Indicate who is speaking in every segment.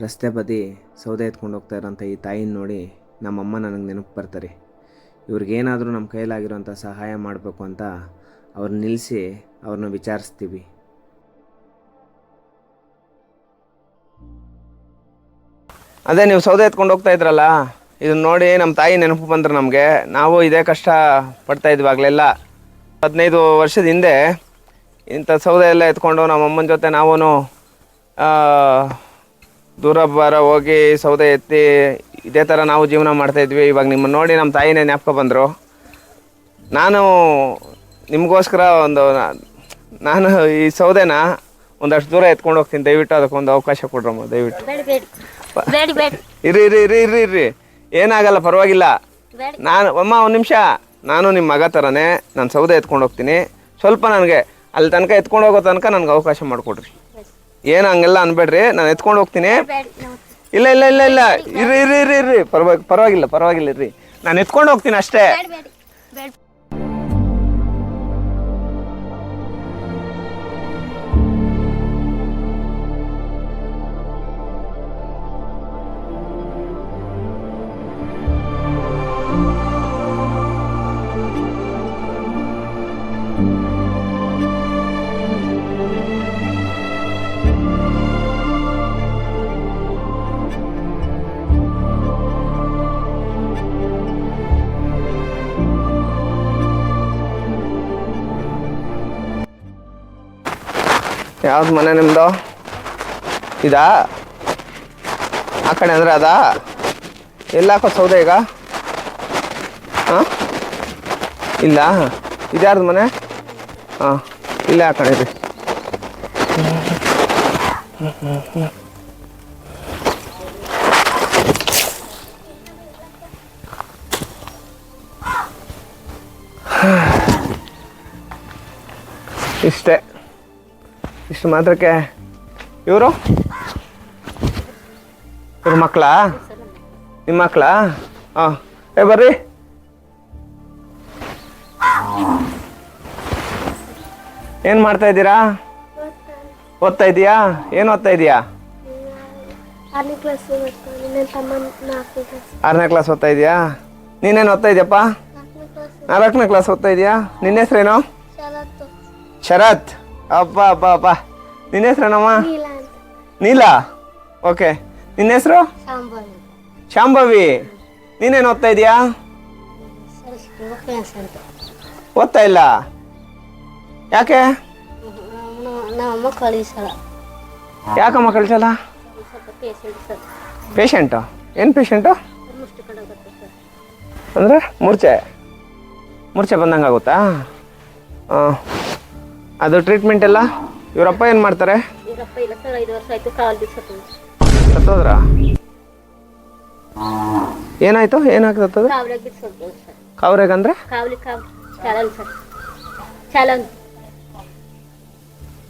Speaker 1: ರಸ್ತೆ ಬದಿ ಸೌದೆ ಎತ್ಕೊಂಡು ಹೋಗ್ತಾ ಇರೋಂಥ ಈ ತಾಯಿನ ನೋಡಿ ನಮ್ಮಮ್ಮ ನನಗೆ ನೆನಪು ಬರ್ತಾರೆ. ಇವ್ರಿಗೇನಾದರೂ ನಮ್ಮ ಕೈಲಾಗಿರೋಂಥ ಸಹಾಯ ಮಾಡಬೇಕು ಅಂತ ಅವ್ರನ್ನ ನಿಲ್ಲಿಸಿ ಅವ್ರನ್ನ ವಿಚಾರಿಸ್ತೀವಿ.
Speaker 2: ಅದೇ ನೀವು ಸೌದೆ ಎತ್ಕೊಂಡು ಹೋಗ್ತಾ ಇದ್ರಲ್ಲ, ಇದನ್ನ ನೋಡಿ ನಮ್ಮ ತಾಯಿ ನೆನಪು ಬಂದರು ನಮಗೆ. ನಾವು ಇದೇ ಕಷ್ಟ ಪಡ್ತಾ ಇದ್ವಿ ಆಗಲೆಲ್ಲ. ಹದಿನೈದು ವರ್ಷದ ಹಿಂದೆ ಇಂಥ ಸೌದೆ ಎಲ್ಲ ಎತ್ಕೊಂಡು ನಮ್ಮ ಅಮ್ಮನ ಜೊತೆ ನಾವೂ ದೂರ ಬರ ಹೋಗಿ ಸೌದೆ ಎತ್ತಿ ಇದೇ ಥರ ನಾವು ಜೀವನ ಮಾಡ್ತಾಯಿದ್ವಿ ಇವಾಗ ನಿಮ್ಮನ್ನು ನೋಡಿ ನಮ್ಮ ತಾಯಿನೇ ಜ್ಞಾಪಕ ಬಂದರು. ನಾನು ನಿಮಗೋಸ್ಕರ ಒಂದು ನಾನು ಈ ಸೌದೆನ ಒಂದಷ್ಟು ದೂರ ಎತ್ಕೊಂಡು ಹೋಗ್ತೀನಿ. ದಯವಿಟ್ಟು ಅದಕ್ಕೊಂದು ಅವಕಾಶ ಕೊಡ್ರಮ್ಮ ದಯವಿಟ್ಟು. ಇರಿ ಇರಿ ಇರಿ ಇರಿ ಇರಿ. ಏನಾಗಲ್ಲ ಪರವಾಗಿಲ್ಲ. ನಾನು ಅಮ್ಮ ಒಂದು ನಿಮಿಷ. ನಾನು ನಿಮ್ಮ ಮಗ ಥರನೇ ನಾನು ಸೌದೆ ಎತ್ಕೊಂಡು ಹೋಗ್ತೀನಿ. ಸ್ವಲ್ಪ ನನಗೆ ಅಲ್ಲಿ ತನಕ ಎತ್ಕೊಂಡು ಹೋಗೋ ತನಕ ನನಗೆ ಅವಕಾಶ ಮಾಡಿಕೊಡ್ರಿ. ಏನು ಹಂಗೆಲ್ಲ ಅನ್ಬೇಡ್ರಿ, ನಾನು ಎತ್ಕೊಂಡು ಹೋಗ್ತೀನಿ. ಇಲ್ಲ ಇಲ್ಲ ಇಲ್ಲ ಇಲ್ಲ. ಇರಿ ಇರಿ ಇರಿ ಇರಿ ಪರವಾಗಿ ಪರವಾಗಿಲ್ಲ ಪರವಾಗಿಲ್ಲ, ಇರ್ರಿ. ನಾನು ಎತ್ಕೊಂಡು ಹೋಗ್ತೀನಿ ಅಷ್ಟೇ. ಯಾವ್ದು ಮನೆ ನಿಮ್ಮದು ಇದಾ? ಆ ಕಡೆ ಅಂದ್ರೆ ಅದಾ? ಎಲ್ಲ ಹಾಕೋ ಸೌದೆ ಈಗ? ಹಾಂ? ಇಲ್ಲ ಇದ್ಯಾರ್ದು ಮನೆ? ಹಾಂ, ಇಲ್ಲೇ ಆ ಕಡೆ ರೀ ಇಷ್ಟೇ. ಇಷ್ಟು ಮಾತ್ರಕ್ಕೆ. ಇವರು? ಇವ್ರ ಮಕ್ಕಳಾ? ನಿಮ್ಮ ಮಕ್ಕಳಾ? ಹಾಂ ಏ ಬರ್ರಿ. ಏನು ಮಾಡ್ತಾ ಇದ್ದೀರಾ? ಓದ್ತಾ ಇದೀಯಾ ಏನು ಓದ್ತಾ ಇದೀಯಾ
Speaker 3: ಆರನೇ ಕ್ಲಾಸ್
Speaker 2: ಓದ್ತಾ ಇದೀಯಾ ನೀನೇನು ಓದ್ತಾ ಇದೆಯಪ್ಪ?
Speaker 3: ನಾಲ್ಕನೇ ಕ್ಲಾಸ್
Speaker 2: ಓದ್ತಾ ಇದೀಯಾ ನಿನ್ನ ಹೆಸರೇನು? ಶರತ್. ಅಪ್ಪ ಅಪ್ಪ ಅಪ್ಪ ನಿನ್ನ ಹೆಸ್ರೇನಮ್ಮ?
Speaker 3: ನೀಲಾ
Speaker 2: ಓಕೆ. ನಿನ್ನ ಹೆಸರು? ಶಾಂಭವಿ. ನೀನೇನು ಓದ್ತಾ ಇದೀಯಾ? ಓದ್ತಾ ಇಲ್ಲ? ಯಾಕೆ? ಯಾಕಮ್ಮ ಕಳಿಸಲ್ಲ
Speaker 3: ಪೇಷಂಟ್
Speaker 2: ಏನು ಪೇಷಂಟು ಅಂದರೆ ಮೂರ್ಛೆ. ಮೂರ್ಛೆ ಬಂದಂಗೆ ಆಗುತ್ತಾ ಹಾಂ ಅದು ಟ್ರೀಟ್ಮೆಂಟ್ ಎಲ್ಲ? ಇವರಪ್ಪ ಏನು ಮಾಡ್ತಾರೆ?
Speaker 3: ಇಲ್ಲ ಸರ್ ಐದು ವರ್ಷ ಆಯ್ತು ಕಾಲು ದಿವಸ
Speaker 2: ಸತ್ತೋದ್ರ? ಏನಾಯ್ತು? ಏನಾಗ್ತದ
Speaker 3: ಕಾವಲಿಗೆ ಬಿಡಿಸೋದು ಸರ್.
Speaker 2: ಕಾವ್ರೆಗಂದ್ರೆ
Speaker 3: ಅಂದ್ರೆ? ಕಾವ್ ಚಾಲನ್ ಸರ್. ಚಾಲನ್.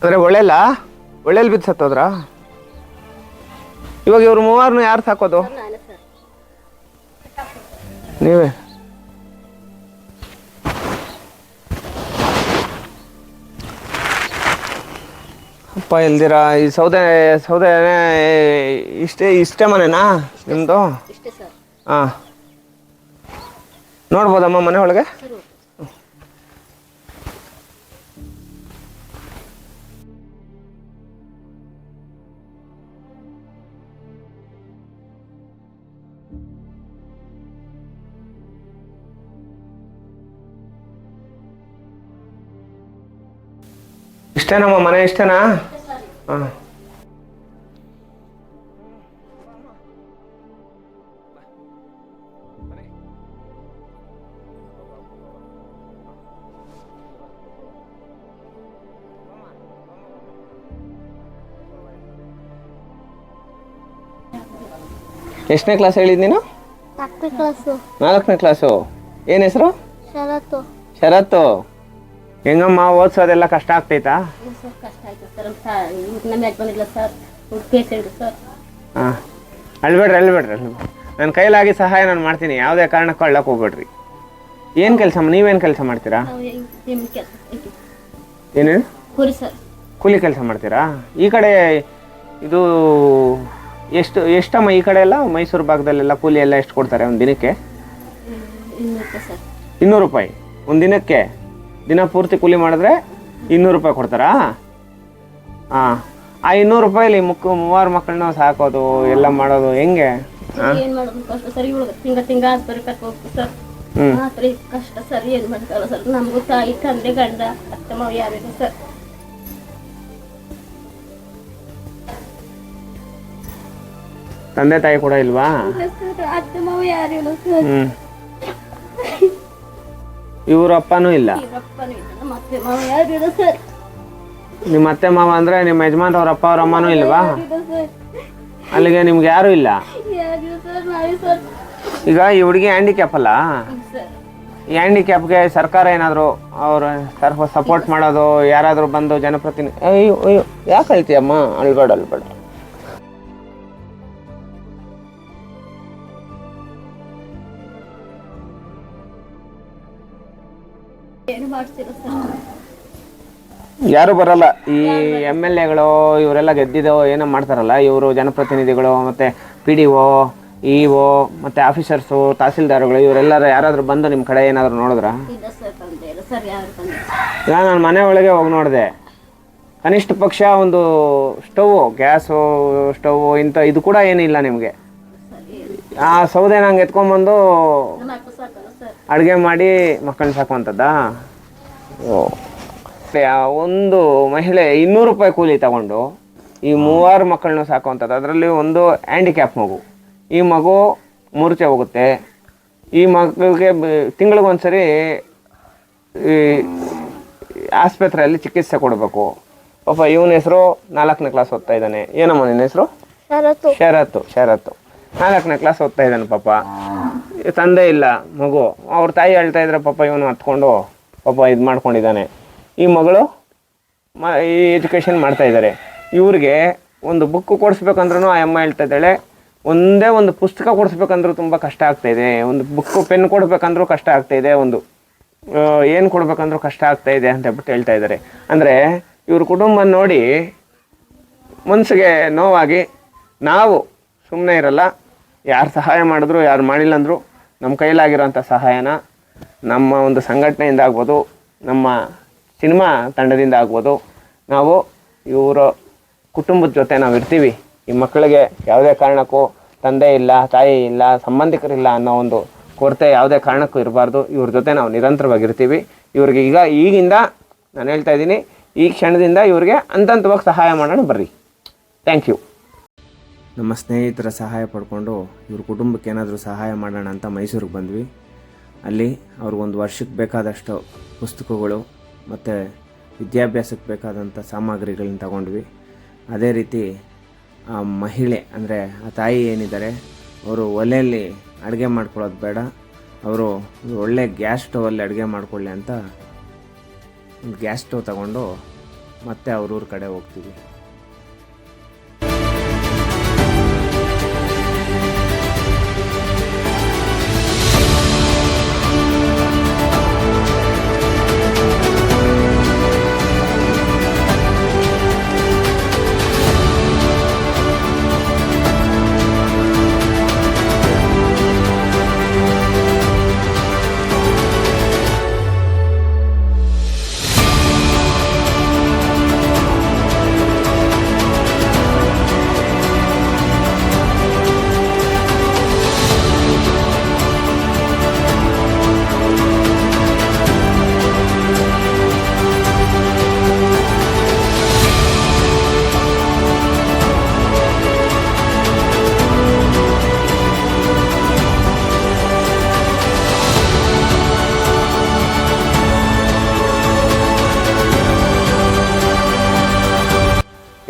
Speaker 2: ಅಂದರೆ ಒಳ್ಳೆಲ್ಲ? ಒಳ್ಳೆಲ್ ಬಿದ್ದು ಸತ್ತೋದ್ರ? ಇವಾಗ ಇವ್ರು ಮೂವಾರನು ಯಾರು ಸಾಕೋದು?
Speaker 3: ನಾನು ಸರ್.
Speaker 2: ನೀವೇ? ಅಪ್ಪ ಇಲ್ದಿರ ಈ ಸೌದೆ ಸೌದೆ ಇಷ್ಟೇ ಇಷ್ಟೇ ಮನೆನಾ ನಿಮ್ಮದು ಹಾ. ನೋಡ್ಬೋದಮ್ಮ ಮನೆ ಒಳಗೆ? ಇಷ್ಟೇನಮ್ಮ ಮನೆ ಇಷ್ಟೇನಾ? ಎಷ್ಟನೇ ಕ್ಲಾಸ್ ಹೇಳಿದ್ ನೀನು?
Speaker 3: ನಾಲ್ಕನೇ ಕ್ಲಾಸು
Speaker 2: ನಾಲ್ಕನೇ ಕ್ಲಾಸು ಏನು ಹೆಸರು?
Speaker 3: ಶರತ್ತು.
Speaker 2: ಶರತ್ತು. ಹೆಂಗಮ್ಮ ಓದ್ಸೋದೆಲ್ಲ ಕಷ್ಟ ಆಗ್ತೈತಾ?
Speaker 3: ಸರ್ ಕಷ್ಟ ಆಯ್ತು ಸರ್. ನಮ್ಮ ಯಜಮಾನ್ ಇಲ್ಲ ಸರ್. Patient sir.
Speaker 2: ಹಾಂ. ಅಳ್ಬೇಡ್ರಿ ಅಳ್ಬೇಡ್ರಿ ಅಳ್ಬೇಡ್ರಿ. ನನ್ನ ಕೈಲಾಗಿ ಸಹಾಯ ನಾನು ಮಾಡ್ತೀನಿ. ಯಾವುದೇ ಕಾರಣಕ್ಕೂ ಅಳ್ಳಕ್ಕೆ ಹೋಗ್ಬೇಡ್ರಿ. ಏನು ಕೆಲಸ ನೀವೇನು ಕೆಲಸ ಮಾಡ್ತೀರಾ? ಏನು
Speaker 3: ಕೂಲಿ ಸರ್.
Speaker 2: ಕೂಲಿ ಕೆಲಸ ಮಾಡ್ತೀರಾ? ಈ ಕಡೆ ಇದು ಎಷ್ಟು ಎಷ್ಟಮ್ಮ ಈ ಕಡೆ ಎಲ್ಲ? ಮೈಸೂರು ಭಾಗದಲ್ಲೆಲ್ಲ ಕೂಲಿ ಎಲ್ಲ ಎಷ್ಟು ಕೊಡ್ತಾರೆ ಒಂದು ದಿನಕ್ಕೆ?
Speaker 3: ಇನ್ನೂರು ರೂಪಾಯಿ.
Speaker 2: ಒಂದು ದಿನಕ್ಕೆ? ದಿನ ಪೂರ್ತಿ ಕೂಲಿ ಮಾಡಿದ್ರೆ ಇನ್ನೂರು ರೂಪಾಯಿ ಕೊಡ್ತಾರಾ? ಹಾಂ ಆ ಇನ್ನೂರು ರೂಪಾಯಿಲಿ ಮುಕ್ಕು ಮೂವಾರು ಮಕ್ಕಳನ್ನ ಸಾಕೋದು ಎಲ್ಲ ಮಾಡೋದು ಹೆಂಗೆ?
Speaker 3: ಏನ್ ಮಾಡೋದು ಕಷ್ಟ? ಸರಿ ಇವಳು ತಿಂಗ ತಿಂಗ ಆಸ್ಪತ್ರೆ ಕರ್ಕೊ ಹೋಗ್ತೀವಿ ಸರ್.
Speaker 2: ಹ್ಮ್.
Speaker 3: ಆಸ್ಪತ್ರೆ ಕಷ್ಟ ಸರ್ ಏನ್ ಮಾಡ್ತಾರ ಸರ್. ನಮಗೂ ತಾಯಿ ತಂದೆ ಗಂಡ ಅತ್ತೆ ಮಾವ ಯಾರಿಲ್ಲ ಸರ್.
Speaker 2: ತಂದೆ ತಾಯಿ ಕೂಡ ಇಲ್ವಾ?
Speaker 3: ಅತ್ತೆ ಮಾವ ಯಾರಿಲ್ಲ ಸರ್.
Speaker 2: ಹ್ಞೂ ಇವ್ರ ಅಪ್ಪನೂ ಇಲ್ಲ.
Speaker 3: ಇವರಪ್ಪನೂ ಇಲ್ಲ. ನಮ್ಮ ಅತ್ತೆ ಮಾವ
Speaker 2: ಅಂದ್ರೆ ನಿಮ್ಮ ಯಜಮಾನ್ ಅವ್ರ ಅಪ್ಪ ಅವ್ರ ಅಮ್ಮನೂ ಇಲ್ವಾ? ಅಲ್ಲಿಗೆ ನಿಮ್ಗೆ ಯಾರು ಇಲ್ಲ? ಈಗ ಈ ಹುಡುಗಿ ಹ್ಯಾಂಡಿಕ್ಯಾಪ್ ಅಲ್ಲ? ಈ ಹ್ಯಾಂಡಿಕ್ಯಾಪ್ಗೆ ಸರ್ಕಾರ ಏನಾದರೂ ಅವ್ರ ಸರ್ಫ ಸಪೋರ್ಟ್ ಮಾಡೋದು ಯಾರಾದರೂ ಬಂದು ಜನಪ್ರತಿನಿಧಿ ಅಯ್ಯೋ ಅಯ್ಯೋ ಯಾಕೆ ಅಮ್ಮ ಅಳ್ಬೇಡ ಅಳ್ಬೇಡ
Speaker 3: ಏನು ಮಾಡ್ತೀರ ಸರ್?
Speaker 2: ಯಾರು ಬರಲ್ಲ. ಈ ಎಂ ಎಲ್ ಎಗಳು ಇವರೆಲ್ಲ ಗೆದ್ದಿದೋ ಏನೋ ಮಾಡ್ತಾರಲ್ಲ ಇವರು ಜನಪ್ರತಿನಿಧಿಗಳು ಮತ್ತು P D O E O ಮತ್ತು ಆಫೀಸರ್ಸು ತಹಸೀಲ್ದಾರ್ಗಳು ಇವರೆಲ್ಲರೂ ಯಾರಾದರೂ ಬಂದು ನಿಮ್ಮ ಕಡೆ ಏನಾದರೂ ನೋಡಿದ್ರ?
Speaker 3: ಇಲ್ಲ ಸರ್ ತಂದೆ ಇಲ್ಲ. ಸರ್ ಯಾರು ತಂದೆ
Speaker 2: ಈಗ ನಾನು ಮನೆ ಒಳಗೆ ಹೋಗಿ ನೋಡಿದೆ. ಕನಿಷ್ಠ ಪಕ್ಷ ಒಂದು ಸ್ಟವ್ ಗ್ಯಾಸು ಸ್ಟವ್ ಇಂಥ ಇದು ಕೂಡ ಏನಿಲ್ಲ ನಿಮಗೆ. ಆ ಸೌದೆ ನಂಗೆ ಎತ್ಕೊಂಡ್ಬಂದು
Speaker 3: ನಮ್ಮ ಅಪ್ಪ
Speaker 2: ಅಡುಗೆ ಮಾಡಿ ಮಕ್ಕಳನ್ನ ಸಾಕುವಂಥದ್ದಾ? ಓ. ಒಂದು ಮಹಿಳೆ ಇನ್ನೂರು ರೂಪಾಯಿ ಕೂಲಿ ತಗೊಂಡು ಈ ಮೂವಾರು ಮಕ್ಕಳನ್ನ ಸಾಕುವಂಥದ್ದು. ಅದರಲ್ಲಿ ಒಂದು ಹ್ಯಾಂಡಿಕ್ಯಾಪ್ ಮಗು. ಈ ಮಗು ಮೂರ್ಛೆ ಹೋಗುತ್ತೆ. ಈ ಮಗುಗೆ ತಿಂಗಳಿಗೊಂದ್ಸರಿ ಈ ಆಸ್ಪತ್ರೆಯಲ್ಲಿ ಚಿಕಿತ್ಸೆ ಕೊಡಬೇಕು. ಪಾಪ ಇವನ ಹೆಸರು ನಾಲ್ಕನೇ ಕ್ಲಾಸ್ ಓದ್ತಾ ಇದ್ದಾನೆ. ಏನಮ್ಮ ನಿನ್ನ ಹೆಸರು?
Speaker 3: ಶರತ್ತು.
Speaker 2: ಶರತ್ತು ಶರತ್ತು. ನಾಲ್ಕನೇ ಕ್ಲಾಸ್ ಓದ್ತಾ ಇದ್ದಾನೆ ಪಾಪ. ತಂದೆ ಇಲ್ಲ, ಮಗು. ಅವ್ರ ತಾಯಿ ಹೇಳ್ತಾ ಇದ್ರೆ ಪಾಪ ಇವನು ಹತ್ಕೊಂಡು ಪಾಪ ಇದು ಮಾಡ್ಕೊಂಡಿದ್ದಾನೆ. ಈ ಮಗಳು ಮ, ಈ ಎಜುಕೇಷನ್ ಮಾಡ್ತಾ ಇದ್ದಾರೆ ಇವ್ರಿಗೆ ಒಂದು ಬುಕ್ ಕೊಡಿಸ್ಬೇಕಂದ್ರೂ ಆ ಅಮ್ಮ ಹೇಳ್ತಾ ಇದ್ದಾಳೆ, ಒಂದೇ ಒಂದು ಪುಸ್ತಕ ಕೊಡಿಸ್ಬೇಕಂದ್ರೂ ತುಂಬ ಕಷ್ಟ ಆಗ್ತಾ ಇದೆ. ಒಂದು ಬುಕ್ಕು ಪೆನ್ ಕೊಡಬೇಕಂದ್ರೂ ಕಷ್ಟ ಆಗ್ತಾ ಇದೆ, ಒಂದು ಏನು ಕೊಡಬೇಕಂದ್ರೂ ಕಷ್ಟ ಆಗ್ತಾಯಿದೆ ಅಂತ ಹೇಳ್ಬಿಟ್ಟು ಹೇಳ್ತಾ ಇದ್ದಾರೆ ಅಂದರೆ ಇವ್ರ ಕುಟುಂಬ ನೋಡಿ ಮನಸ್ಸಿಗೆ ನೋವಾಗಿ ನಾವು ಸುಮ್ಮನೆ ಇರಲ್ಲ ಯಾರು ಸಹಾಯ ಮಾಡಿದ್ರು, ಯಾರು ಮಾಡಿಲ್ಲ ಅಂದರು ನಮ್ಮ ಕೈಲಾಗಿರೋಂಥ ಸಹಾಯನ ನಮ್ಮ ಒಂದು ಸಂಘಟನೆಯಿಂದ ಆಗ್ಬೋದು, ನಮ್ಮ ಸಿನಿಮಾ ತಂಡದಿಂದ ಆಗ್ಬೋದು, ನಾವು ಇವರ ಕುಟುಂಬದ ಜೊತೆ ನಾವು ಇರ್ತೀವಿ. ಈ ಮಕ್ಕಳಿಗೆ ಯಾವುದೇ ಕಾರಣಕ್ಕೂ ತಂದೆ ಇಲ್ಲ, ತಾಯಿ ಇಲ್ಲ ಸಂಬಂಧಿಕರಿಲ್ಲ ಅನ್ನೋ ಒಂದು ಕೊರತೆ ಯಾವುದೇ ಕಾರಣಕ್ಕೂ ಇರಬಾರ್ದು. ಇವ್ರ ಜೊತೆ ನಾವು ನಿರಂತರವಾಗಿರ್ತೀವಿ. ಇವ್ರಿಗೆ ಈಗ ಈಗಿಂದ ನಾನು ಹೇಳ್ತಾ ಇದ್ದೀನಿ, ಈ ಕ್ಷಣದಿಂದ ಇವ್ರಿಗೆ ಅಂತಂತವಾಗಿ ಸಹಾಯ ಮಾಡೋಣ ಬರ್ರಿ. ಥ್ಯಾಂಕ್ ಯು
Speaker 1: ನಮ್ಮ ಸ್ನೇಹಿತರ ಸಹಾಯ ಪಡ್ಕೊಂಡು ಇವ್ರ ಕುಟುಂಬಕ್ಕೆ ಏನಾದರೂ ಸಹಾಯ ಮಾಡೋಣ ಅಂತ ಮೈಸೂರಿಗೆ ಬಂದ್ವಿ. ಅಲ್ಲಿ ಅವ್ರಿಗೊಂದು ವರ್ಷಕ್ಕೆ ಬೇಕಾದಷ್ಟು ಪುಸ್ತಕಗಳು ಮತ್ತು ವಿದ್ಯಾಭ್ಯಾಸಕ್ಕೆ ಬೇಕಾದಂಥ ಸಾಮಗ್ರಿಗಳನ್ನ ತಗೊಂಡ್ವಿ. ಅದೇ ರೀತಿ ಆ ಮಹಿಳೆ ಅಂದರೆ ಆ ತಾಯಿ ಏನಿದ್ದಾರೆ, ಅವರು ಒಲೆಯಲ್ಲಿ ಅಡುಗೆ ಮಾಡ್ಕೊಳ್ಳೋದು ಬೇಡ, ಅವರು ಒಳ್ಳೆ ಗ್ಯಾಸ್ ಸ್ಟವಲ್ಲಿ ಅಡುಗೆ ಮಾಡಿಕೊಳ್ಳಿ ಅಂತ ಗ್ಯಾಸ್ ಸ್ಟವ್ ತಗೊಂಡು ಮತ್ತೆ ಅವ್ರೂರ ಕಡೆ ಹೋಗ್ತೀವಿ.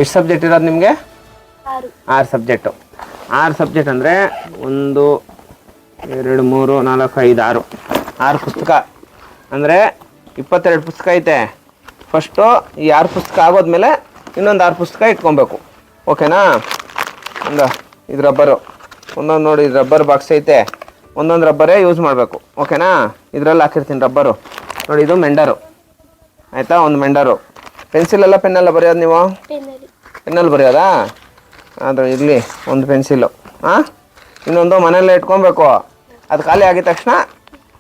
Speaker 2: ಎಷ್ಟು ಸಬ್ಜೆಕ್ಟ್ ಇರೋದು ನಿಮಗೆ?
Speaker 3: ಆರು.
Speaker 2: ಸಬ್ಜೆಕ್ಟು ಆರು ಸಬ್ಜೆಕ್ಟ್ ಅಂದರೆ ಒಂದು ಎರಡು ಮೂರು ನಾಲ್ಕು ಐದು ಆರು. ಆರು ಪುಸ್ತಕ. ಅಂದರೆ ಇಪ್ಪತ್ತೆರಡು ಪುಸ್ತಕ ಐತೆ. ಫಸ್ಟು ಈ ಆರು ಪುಸ್ತಕ ಆಗೋದ್ಮೇಲೆ ಇನ್ನೊಂದು ಆರು ಪುಸ್ತಕ ಇಟ್ಕೊಬೇಕು. ಓಕೆನಾ ಒಂದು ಇದು ರಬ್ಬರು ಒಂದೊಂದು ನೋಡಿ ಇದು ರಬ್ಬರ್ ಬಾಕ್ಸ್ ಐತೆ. ಒಂದೊಂದು ರಬ್ಬರೇ ಯೂಸ್ ಮಾಡಬೇಕು. ಓಕೆನಾ ಇದರಲ್ಲಿ ಹಾಕಿರ್ತೀನಿ ರಬ್ಬರು ನೋಡಿ ಇದು ಮೆಂಡರು. ಆಯಿತಾ? ಒಂದು ಮೆಂಡರು. ಪೆನ್ಸಿಲೆಲ್ಲ ಪೆನ್ನೆಲ್ಲ ಬರೆಯೋದು ನೀವು?
Speaker 3: ಪೆನ್ನಲ್ಲಿ
Speaker 2: ಬರೆಯೋದಾ? ಅದು ಇರಲಿ, ಒಂದು ಪೆನ್ಸಿಲು. ಹಾಂ ಇನ್ನೊಂದು ಮನೆಯಲ್ಲೇ ಇಟ್ಕೊಬೇಕು. ಅದು ಖಾಲಿ ಆಗಿದ ತಕ್ಷಣ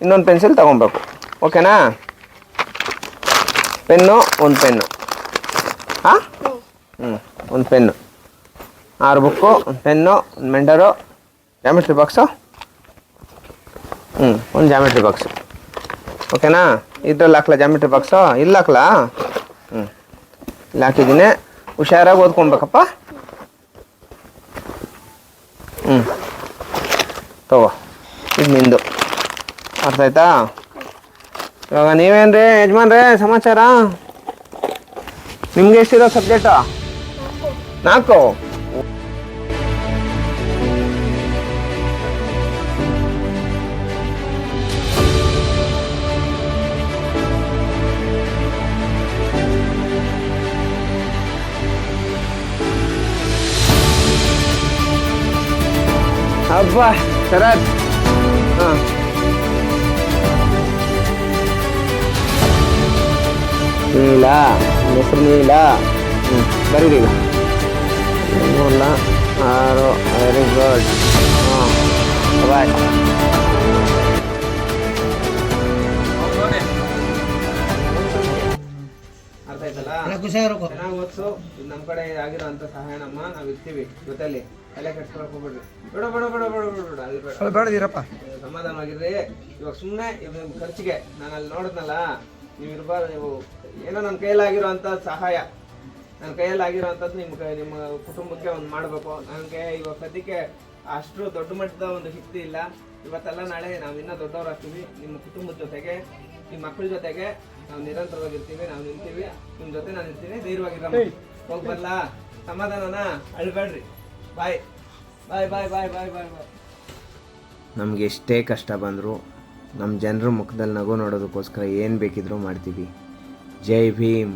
Speaker 2: ಇನ್ನೊಂದು ಪೆನ್ಸಿಲ್ ತೊಗೊಬೇಕು. ಓಕೆನಾ? ಪೆನ್ನು, ಒಂದು ಪೆನ್ನು. ಹಾಂ ಹ್ಞೂ ಒಂದು ಪೆನ್ನು. ಆರು ಬುಕ್ಕು, ಒಂದು ಪೆನ್ನು, ಒಂದು ಮೆಂಡರು. ಜಾಮೆಟ್ರಿ ಬಾಕ್ಸು ಹ್ಞೂ ಒಂದು ಜಾಮೆಟ್ರಿ ಬಾಕ್ಸು ಓಕೆನಾ? ಇದ್ರಲ್ಲಿ ಹಾಕ್ಲಾ ಜಾಮೆಟ್ರಿ ಬಾಕ್ಸು ಇಲ್ಲ ಹಾಕ್ಲಾ? ಹ್ಞೂ ಇಲ್ಲಿ ಹಾಕಿದ್ದೀನಿ. ಹುಷಾರಾಗಿ ಓದ್ಕೊಬೇಕಪ್ಪ ಹ್ಞೂ ತಗೋ, ಇದು ನಿಂದು. ಅರ್ಥ ಆಯ್ತಾ ಇವಾಗ ನೀವೇನ್ರಿ ಯಜಮಾನ್ರೇ, ಸಮಾಚಾರ? ನಿಮ್ಗೆ ಎಷ್ಟಿರೋ ಸಬ್ಜೆಕ್ಟಾ? ನಾಲ್ಕು? ಹಬ್ಬ ಶರತ್ ಹಾಂ ನೀಲ ನಿನ್ನ ಹೆಸರು ನೀಲ ಹ್ಞೂ ಬರೀರಿ ಈಗ ಮೂರಲ್ಲ ಆರು ವೆರಿ ಅರ್ಥ ಆಯ್ತಲ್ಲ ಚೆನ್ನಾಗಿ ಓದಿಸು ಇದು ನಮ್ಮ ಕಡೆ ಆಗಿರೋಂಥ ಸಹಾಯ ನಮ್ಮ ನಾವು ಇರ್ತೀವಿ ಜೊತೆಲಿ. ತಲೆ ಕೆಡ್ಸ್ಕೊಳಕ್ ಹೋಗ್ಬೇಡ್ರಿ. ಬೇಡ ಬೇಡ ಬೇಡ ಬೇಡ ಬೇಡ ಬೇಡ ಅಲ್ಲಿ ಬೇಡ.
Speaker 4: ಬೇಡದಿರಪ್ಪ.
Speaker 2: ಸಮಾಧಾನವಾಗಿರ್ರಿ ಇವಾಗ ಸುಮ್ಮನೆ ಖರ್ಚಿಗೆ ನಾನು ಅಲ್ಲಿ ನೋಡಿದ್ನಲ್ಲ ನೀವು ಇರಬಾರ್ದು ನೀವು ಏನೋ ನನ್ನ ಅಂತ ಸಹಾಯ. ನನ್ನ ಕೈಯಲ್ಲಾಗಿರೋಂಥದ್ದು ನಿಮ್ಮ ಕೈ ನಿಮ್ಮ ಕುಟುಂಬಕ್ಕೆ ಒಂದು ಮಾಡಬೇಕು. ನನಗೆ ಇವಾಗ ಸದ್ಯಕ್ಕೆ ಅಷ್ಟು ದೊಡ್ಡ ಮಟ್ಟದ ಒಂದು ಶಕ್ತಿ ಇಲ್ಲ. ಇವತ್ತೆಲ್ಲ ನಾಳೆ ನಾವು ಇನ್ನೂ ದೊಡ್ಡವರಾಗ್ತೀವಿ. ನಿಮ್ಮ ಕುಟುಂಬದ ಜೊತೆಗೆ ನಿಮ್ಮ ಮಕ್ಕಳ ಜೊತೆಗೆ ನಾವು ನಿರಂತರವಾಗಿರ್ತೀವಿ ನಾವು ನಿಲ್ತೀವಿ. ನಿಮ್ಮ ಜೊತೆ ನಾನು ಇರ್ತೀನಿ ಧೈರ್ಯವಾಗಿರಮ್ಮ. ಹೋಗಿ ಬರಲ್ಲ ಸಮಾಧಾನನಾ? ಅಳ್ಬೇಡ್ರಿ. ಬಾಯ್. ಬಾಯ್ ಬಾಯ್ ಬಾಯ್ ಬಾಯ್ ಬಾಯ್ ಬಾಯ್.
Speaker 1: ನಮ್ಗೆ ಎಷ್ಟೇ ಕಷ್ಟ ಬಂದರೂ ನಮ್ಮ ಜನರ ಮುಖದಲ್ಲಿ ನಗು ನೋಡೋದಕ್ಕೋಸ್ಕರ ಏನು ಬೇಕಿದ್ರೂ ಮಾಡ್ತೀವಿ. ಜೈ ಭೀಮ್.